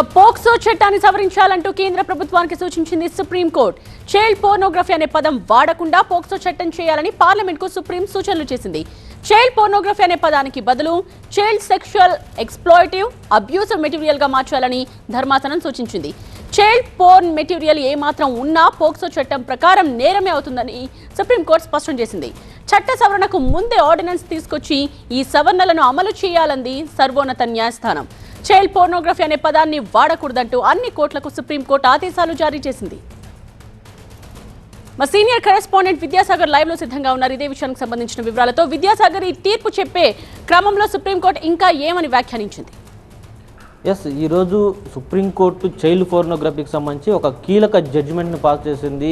POCSO చట్టాన్ని సవరించాలంటూ కేంద్ర ప్రభుత్వానికి సూచించింది సుప్రీంకోర్టు. చైల్డ్ పోర్నోగ్రఫీ అనే పదం వాడకుండా పోక్సో చట్టం చేయాలని పార్లమెంట్కు సుప్రీం సూచనలు చేసింది. చైల్డ్ పోర్నోగ్రఫీ అనే పదానికి బదులు చైల్డ్ సెక్షువల్ ఎక్స్ప్లాయిటివ్ అబ్యూసివ్ మెటీరియల్గా మార్చాలని ధర్మాసనం సూచించింది. చైల్డ్ పోర్న్ మెటీరియల్ ఏమాత్రం ఉన్నా పోక్సో చట్టం ప్రకారం నేరమే అవుతుందని సుప్రీంకోర్టు స్పష్టం చేసింది. చట్ట సవరణకు ముందే ఆర్డినెన్స్ తీసుకొచ్చి ఈ సవరణలను అమలు చేయాలంది సర్వోన్నత న్యాయస్థానం. చైల్డ్ పోర్నోగ్రఫీ అనే పదాన్ని వాడకూడదంటూ అన్ని కోర్టులకు సుప్రీంకోర్టు ఆదేశాలు జారీ చేసింది. మా సీనియర్ కరెస్పాండెంట్ విద్యాసాగర్ లైవ్లో సిద్ధంగా ఉన్నారు. ఇదే విషయానికి సంబంధించిన వివరాలతో విద్యాసాగర్ ఈ తీర్పు చెప్పే క్రమంలో సుప్రీంకోర్టు ఇంకా ఏమని వ్యాఖ్యానించింది? ఎస్ ఈరోజు సుప్రీంకోర్టు చైల్డ్ ఫోర్నోగ్రఫీకి సంబంధించి ఒక కీలక జడ్జిమెంట్ని పాస్ చేసింది.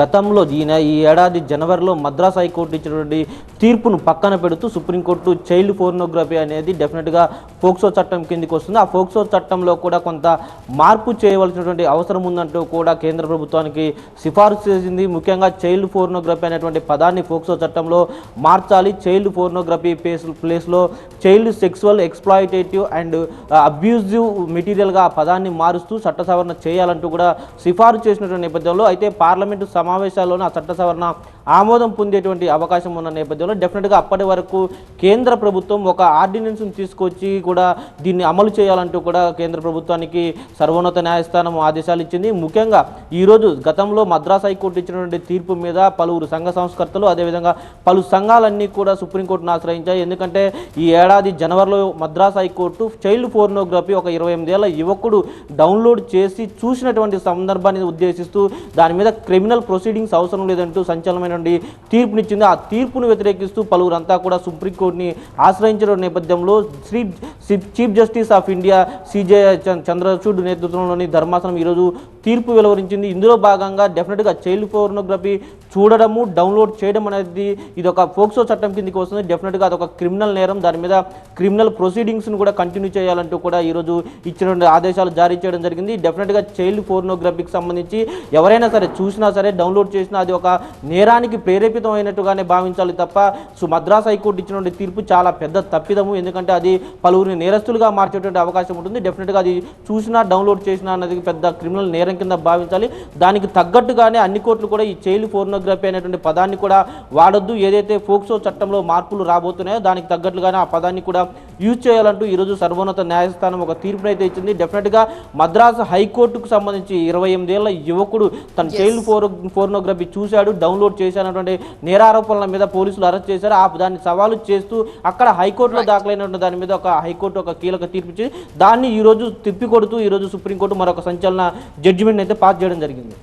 గతంలో ఈయన ఈ ఏడాది జనవరిలో మద్రాస్ హైకోర్టు ఇచ్చినటువంటి తీర్పును పక్కన పెడుతూ సుప్రీంకోర్టు చైల్డ్ ఫోర్నోగ్రఫీ అనేది డెఫినెట్గా ఫోక్సో చట్టం కిందికి వస్తుంది. ఆ ఫోక్సో చట్టంలో కూడా కొంత మార్పు చేయవలసినటువంటి అవసరం ఉందంటూ కూడా కేంద్ర ప్రభుత్వానికి సిఫార్సు చేసింది. ముఖ్యంగా చైల్డ్ ఫోర్నోగ్రఫీ అనేటువంటి పదాన్ని ఫోక్సో చట్టంలో మార్చాలి. చైల్డ్ ఫోర్నోగ్రఫీ ప్లేస్ ప్లేస్లో child sexual exploitative and abusive మెటీరియల్గా ఆ పదాన్ని మారుస్తూ చట్ట సవరణ చేయాలంటూ కూడా సిఫారు చేసినటువంటి నేపథ్యంలో అయితే పార్లమెంటు సమావేశాల్లోనే ఆ చట్ట సవరణ ఆమోదం పొందేటువంటి అవకాశం ఉన్న నేపథ్యంలో డెఫినెట్గా అప్పటి వరకు కేంద్ర ప్రభుత్వం ఒక ఆర్డినెన్స్ను తీసుకొచ్చి కూడా దీన్ని అమలు చేయాలంటూ కూడా కేంద్ర ప్రభుత్వానికి సర్వోన్నత న్యాయస్థానం ఆదేశాలు ఇచ్చింది. ముఖ్యంగా ఈరోజు గతంలో మద్రాస్ హైకోర్టు ఇచ్చినటువంటి తీర్పు మీద పలువురు సంఘ సంస్కర్తలు అదేవిధంగా పలు సంఘాలన్నీ కూడా సుప్రీంకోర్టును ఆశ్రయించాయి. ఎందుకంటే ఈ ఏడాది జనవరిలో మద్రాస్ హైకోర్టు చైల్డ్ పోర్నోగ్రఫీ ఒక ఇరవై ఎనిమిదేళ్ళ యువకుడు డౌన్లోడ్ చేసి చూసినటువంటి సందర్భాన్ని ఉద్దేశిస్తూ దాని మీద క్రిమినల్ ప్రొసీడింగ్స్ అవసరం లేదంటూ సంచలనమైన సంచలనమైనటువంటి తీర్పునిచ్చింది. ఆ తీర్పును వ్యతిరేకిస్తూ పలువురంతా కూడా సుప్రీంకోర్టుని ఆశ్రయించిన నేపథ్యంలో Shri chief justice of India CJ Chandrachud నేతృత్వంలోని ధర్మాసనం ఈరోజు తీర్పు వెలువరించింది. ఇందులో భాగంగా డెఫినెట్గా చైల్డ్ పోర్నోగ్రఫీ చూడడము డౌన్లోడ్ చేయడం అనేది ఇది ఒక ఫోక్సో చట్టం కిందకి వస్తుంది. డెఫినెట్గా అదొక క్రిమినల్ నేరం. దాని మీద క్రిమినల్ ప్రొసీడింగ్స్ను కూడా కంటిన్యూ చేయాలంటూ కూడా ఈరోజు ఇచ్చినటువంటి ఆదేశాలు జారీ చేయడం జరిగింది. డెఫినెట్గా చైల్డ్ పోర్నోగ్రఫీకి సంబంధించి ఎవరైనా సరే చూసినా సరే డౌన్లోడ్ చేసినా అది ఒక నేరానికి ప్రేరేపితం అయినట్టుగానే భావించాలి తప్ప సో మద్రాస్ హైకోర్టు ఇచ్చినటువంటి తీర్పు చాలా పెద్ద తప్పిదము. ఎందుకంటే అది పలువురిని నేరస్తులుగా మార్చేటువంటి అవకాశం ఉంటుంది. డెఫినెట్గా అది చూసినా డౌన్లోడ్ చేసినా అన్నది పెద్ద క్రిమినల్ నేరం కింద భావించాలి. దానికి తగ్గట్టుగానే అన్ని కోర్టులు కూడా ఈ చైల్డ్ పోర్నోగ్రఫీ అనేటువంటి పదాన్ని కూడా వాడొద్దు. ఏదైతే ఫోక్సో చట్టంలో మార్పులు రాబోతున్నాయో దానికి తగ్గట్లుగానే ఆ పదాన్ని కూడా యూజ్ చేయాలంటూ ఈరోజు సర్వోన్నత న్యాయస్థానం ఒక తీర్పునైతే ఇచ్చింది. డెఫినెట్గా మద్రాసు హైకోర్టుకు సంబంధించి ఇరవై ఎనిమిదేళ్ళ యువకుడు తన చైల్డ్ ఫోర్ ఫోర్నోగ్రఫీ చూశాడు డౌన్లోడ్ చేశానటువంటి నేరారోపణల మీద పోలీసులు అరెస్ట్ చేశారు. ఆ దాన్ని సవాలు చేస్తూ అక్కడ హైకోర్టులో దాఖలైనటువంటి దాని మీద ఒక హైకోర్టు ఒక కీలక తీర్పు ఇచ్చి దాన్ని ఈరోజు తిప్పికొడుతూ ఈరోజు సుప్రీంకోర్టు మరొక సంచలన జడ్జిమెంట్ అయితే పాస్ చేయడం జరిగింది.